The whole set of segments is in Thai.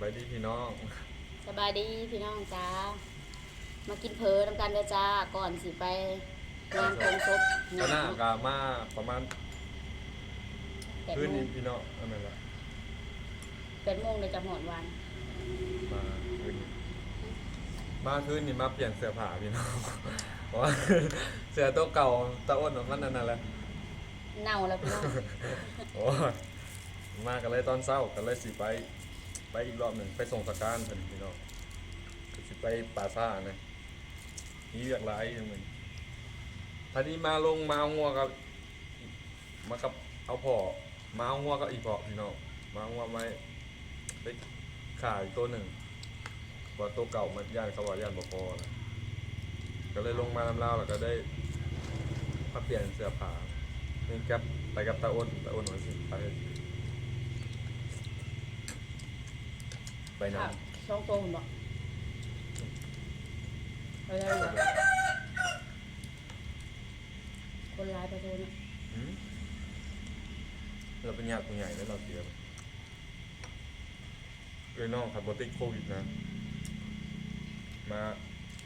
บายดีพี่น้องสบายดีพี่น้องจ้า มากินเพลน้ำกันเด้อจ้า ก่อนสิไปงานคงศพก็น่ากามาประมาณแปดคืนโมนี้งพี่น้องอันนั้นแหละแปดโมงเลยจะหอนวัน มาคืนนี้มาคืนนี้มาเปลี่ยนเสื้อผ้าพี่น้องเพราะว่าเสื้อตัวเก่าตะอ้นของมันนั่นน่ะแหละเน่าแล้วพี่น้องโอ้ยมากันเลยตอนเช้ากันเลยสิไป ไปอีกรอบหนึ่งไปส่งสการเพิ่นพี่น้องก็สิไปป่าซ่านะนี่เรียกหลายอย่างเหมือนท่านี้มาลงมาเอางัวกับมากับเอาพ่อมาเอางัวกับอีพ่อพี่น้องมาเอางัวไว้ไปขายตัวหนึ่งว่าตัวเก่ามันย่านเขาว่าย่านบ่พอนะก็เลยลงมาลำลาวแล้วก็ได้มาเปลี่ยนเสื้อผ้านี่กับไปกับตาอ้นตาอ้นว่าสิไป ไปนค่ะช่องโตคุณบอกไปได้เลยคนร้ายไปโทษนะำหืมเราเป็นญาติผู้ใหญ่แล้วเราเสียเอ้ยน้องขับบติดโควิดนะ มา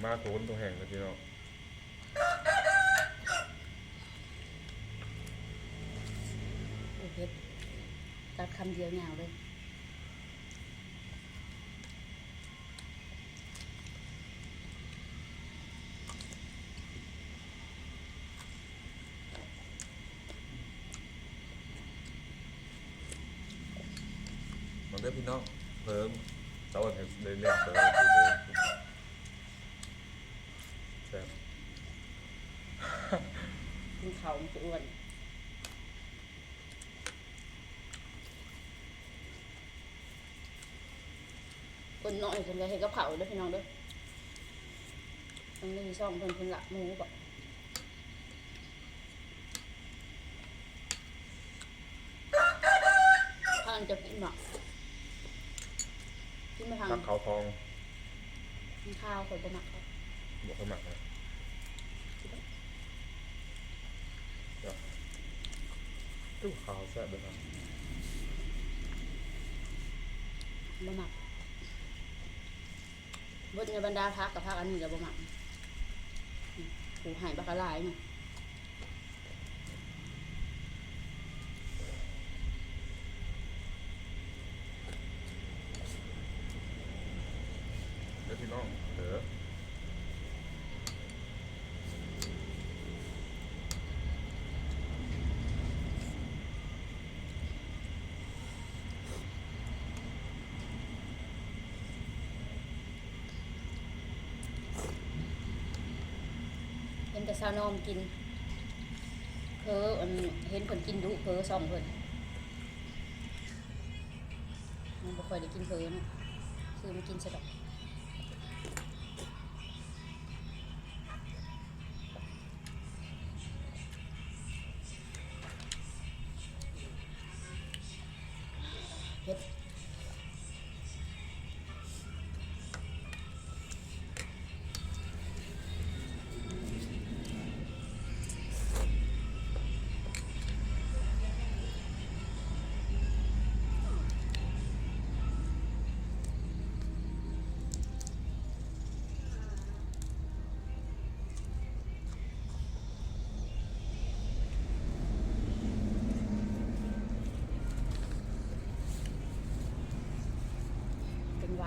มาโขนตัวแห่งเลยพี่น้องโอเคตัดคำเดียวยาวเลย มันได้พี่ น้องเพิ่มเจ้าเห็นเลยเรียกเพิ่มแซ่บกินเขามันจะอ้วนคนน้อยคนจะเห็นกับเขาเด้วยพี่น้องเด้วยมันมีช่องคนคนละหมูบอกทางจะกินหมัก กินมาทางผักเขาทองกินข้าวคนจะหมักเขาบวกสมัครนะเดี๋ยวตู้ขาวแซ่บเลยครับบ่หมักบนในบรรดาพักกับพักอันนี้แล้วบ่หมักอืมผูหายบักกะลายนี่เดี๋ยวพี่น้องเดี๋ยว เห็น แต่สาวนอมกินเพออนเห็นคนกินดุเพอสองคนมันบ่ค่อยได้กินเพอนะคือมันกินสะดอก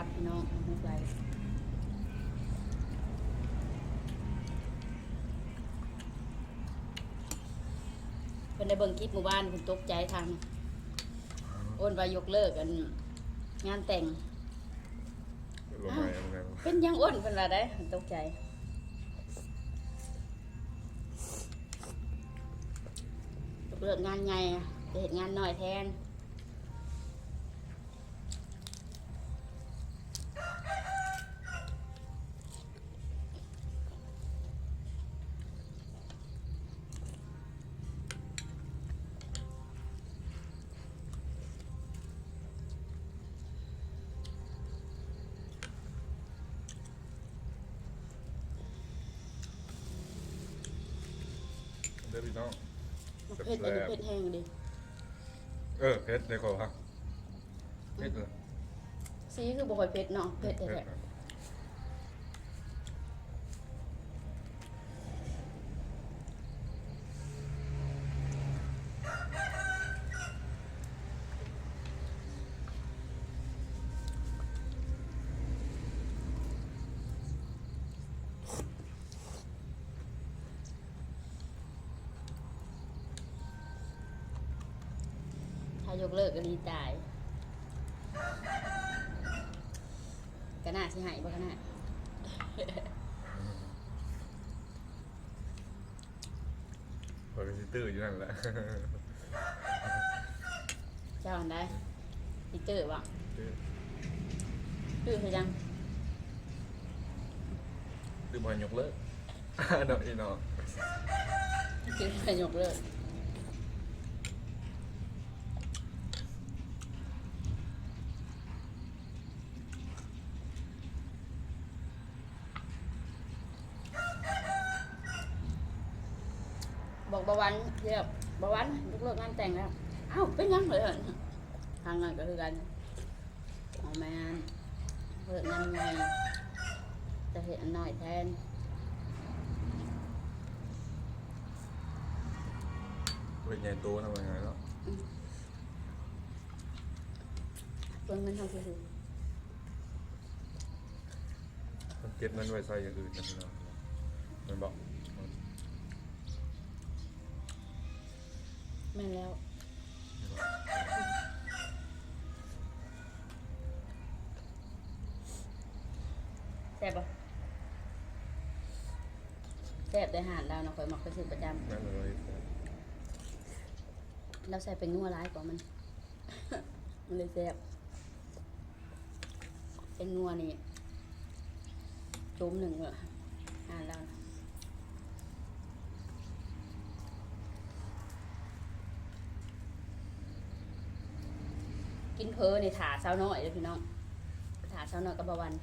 เป็นวัดพี่น้องมุกไรเพิ่นได้เบิ่งคลิปหมู่บ้านเพิ่นตกใจทางโอนว่ายกเลิกกัน งานแต่ง ลงมาเอาไงวะเป็นหยังอ้วนเพิ่นว่าได้เพิ่นตกใจ ยกเลิกงานใหญ่อะจะเฮ็ดงานน้อยแทน เผ็ดอันนี้เผ็ดแห้งดิเออเพชรในคอครับเพชรเลยสีคือบ่ค่อยเผ็ดเนาะเผ็ดแท้ๆ ยกเลิกก็ดีตายก็น่าสิใหายบ่ก็น่าเปิดซิตื้ออยู่นั่นแหละเจ้าอันได้ปีเตอร์บ่ตื้อตื้อคือยังตื้อบอลยกเลิกเนาะอีเนาะตื้อไปยกเลิก บอกบาวันเรียบบาวันยกเลิกงานแต่งแล้วอ้าวเป็นยังเลยเหรอทางนั้นก็คือกันเอาแมนเลิกงานไงจะเห็นนหน่อยแทนเป็นใหญ่โตทำยังไงเนาะเพิ่งเงินทำคือเก็บเงินไว้ใส่อย่างอื่นนะพี่น้องมันบอก แม่นแล้วแซ่บปะแซ่บได้หารเราเนาะคอยมักไปซื้อประจนั่นเลยำเราใส่เป็นนัวร้ายกว่ามัน มันเลยแซ่บเป็นนัวนี่จุ้มหนึ่งเลยหารเรานะ กินเพอในถาเช้าน้อยเลยพี่น้องถาเช้าน้อยกับบะวัน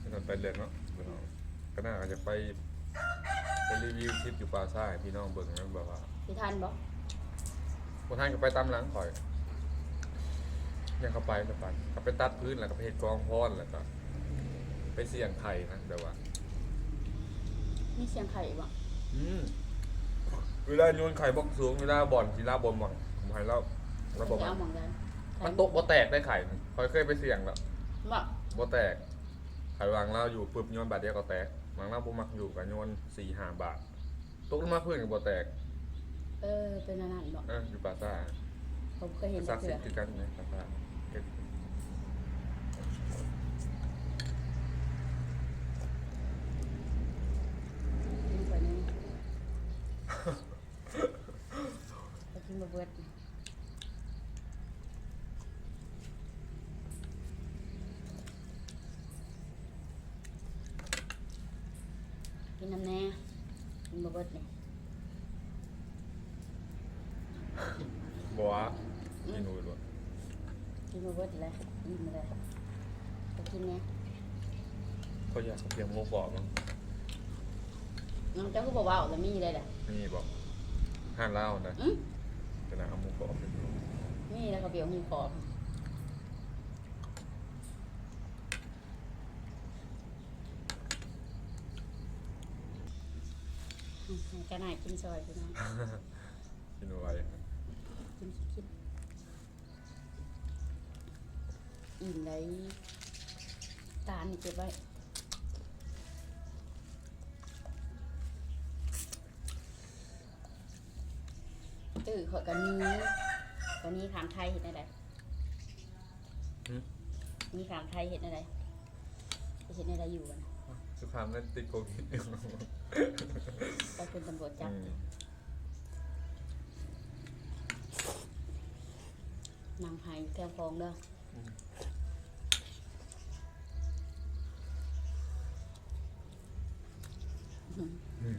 ไม่ต้องไปเรียนเนาะพี่น้องก็น่าจะไปไปรีวิวคลิปอยู่ปลาซ่าให้พี่น้องเบิ่งนะแบบว่าพี่ทันบอกพวกท่านก็ไปตามหลังข่อยยังเข้าไปไม่ไปก็ไปตัดพื้นแล้วก็ไปเฮ็ดกองพอนแล้วก็ไปเสี่ยงไข่นะแบบว่า มีเสียงไข่บ่อืมเวลาโยนไข่บล็อกสูงเวลาบ่อนกีฬาบอลบ่อนผมให้เราเราบอกจะว่า เอาหมองกัน มันตกบ่แตกได้ไข่คอยเคยไปเสี่ยงแล้วบอกบ่แตกไข่วางเราอยู่ปุ๊บโยนบาทเดียวก็แตกวางเราบ่มักอยู่กับโยนสี่ห้าบาทตกลงมาพื้นก็บ่แตกเออ เป็นอันนั้นบอกเอออยู่ปาซ่าผมเคยเห็นซัแต่กเถื่ซิอคือกันนะปาซ่าเก็บกินกว่านี้ไปกินบะเบิด นน้ำแน่กินบะเบิดเนี่ยบ่ว่ากินนู่นบ่กินบะเบิดเลยกินเลยไปกินเนี่ยเขาอยากเพียงโมกรอบมั้งน้องเจ้าก็บอกว่าเอาแต่มีเลยแหละนี่บอกห้านเหล้านะอืมจะนะเอาหมูกรอบไปดูมีแล้วก็เปียวมีขอบ อืมให้กันหน่ายกินซอยพี่น้องกินไว้กินกินอิ่มได้ตาลนี่เก็บไว้เออขอยกันนี้กันนี้ขางไทยเห็นอะไรมีขางไทยเห็นอะไรเห็นอะไรอยู่อะนะ สุขามนั้นติดโควิดไปเป็นตำรวจจับอืมนางไห้แถวคลองเด้อออืมอืม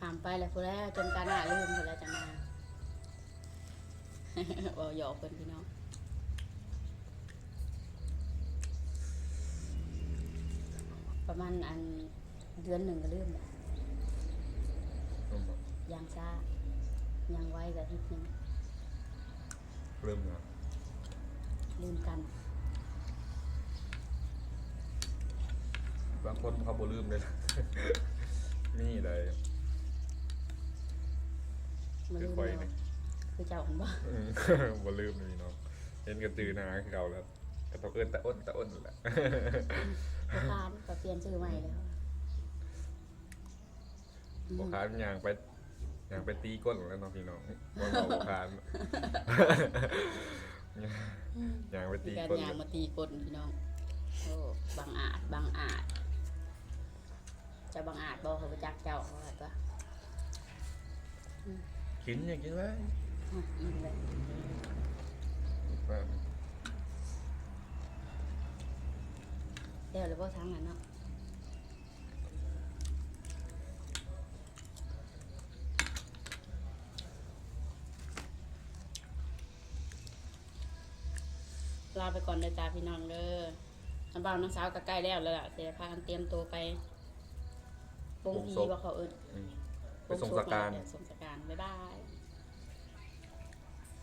ถามไปแล้วพูดแล้วจนการหน้าลืมพูดแล้วจะมาบอกหยอกเพิ่นพี่น้อง ประมาณอันเดือนหนึ่งก็ลืมแล้วอืมบอกยางซ่ายางไว้กับทิศหนึ่งเริ่มนะลืมกัน บางคนเขาบ่ลืมเลยนะ นี่เลยมาคืลือมคอยแล้วนี่คือเจ้าอันบ่อืม บ่ลืมเลยเนาะเห็นกระตือหนาคือเก่าแล้วก็ต้องเอิ้นแต่อ้นแต่อ้นนั่นแหละ บ่คานก็เปลี่ยนชื่อใหม่แล้วบกคานยางไปยางไปตีก้นแล้วเน้องพี่น้องบอเราบกคานยางไปมีตีการก้นยางมาตีกดพี่น้องโอ้บางอาจบางอาจเจะบางอาจบอกเขาไปจักเจ้าเขาว่าก็กินอย่างกินเลยอะอิ่มเลยเดี๋ยวเลยบ่ทั้งนั้นเนาะลาไปก่อนเลยจ้าพี่น้องเด้อน้ำบ่าวน้องสาวก็ใกล้แล้วเลยล่ะเสียพากันเตรียมตัวไปปงพีว่าเขาเอิญอืมไปส่งสการ ส่งสการบ๊ายบาย